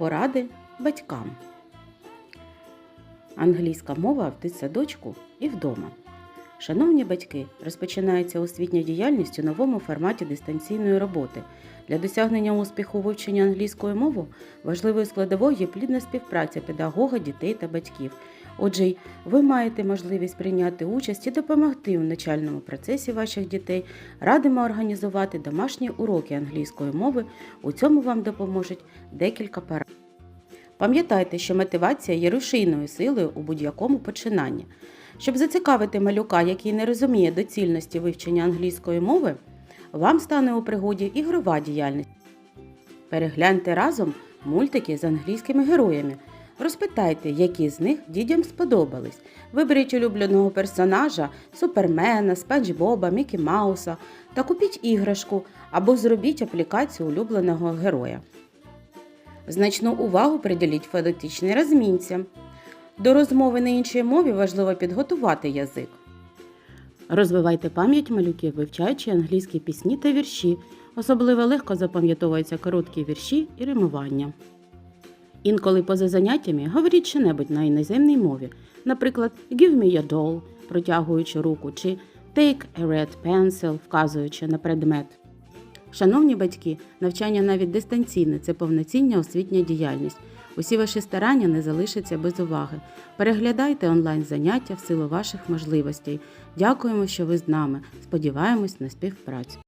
Поради батькам. Англійська мова в дитсадочку і вдома. Шановні батьки, розпочинається освітня діяльність у новому форматі дистанційної роботи. Для досягнення успіху у вивченні англійської мови важливою складовою є плідна співпраця педагога, дітей та батьків. Отже, ви маєте можливість прийняти участь і допомогти у навчальному процесі ваших дітей. Радимо організувати домашні уроки англійської мови. У цьому вам допоможуть декілька порад. Пам'ятайте, що мотивація є рушійною силою у будь-якому починанні. Щоб зацікавити малюка, який не розуміє доцільності вивчення англійської мови, вам стане у пригоді ігрова діяльність. Перегляньте разом мультики з англійськими героями. Розпитайте, які з них дітям сподобались. Виберіть улюбленого персонажа, супермена, спанч Боба, Мікі Мауса та купіть іграшку або зробіть аплікацію улюбленого героя. Значну увагу приділіть фонетичній розмінці. До розмови на іншій мові важливо підготувати язик. Розвивайте пам'ять малюків, вивчаючи англійські пісні та вірші. Особливо легко запам'ятовуються короткі вірші і римування. Інколи поза заняттями говоріть що-небудь на іноземній мові, наприклад, «Give me your doll», протягуючи руку, чи «Take a red pencil», вказуючи на предмет. Шановні батьки, навчання навіть дистанційне це повноцінна освітня діяльність. Усі ваші старання не залишаться без уваги. Переглядайте онлайн заняття в силу ваших можливостей. Дякуємо, що ви з нами. Сподіваємось на співпрацю.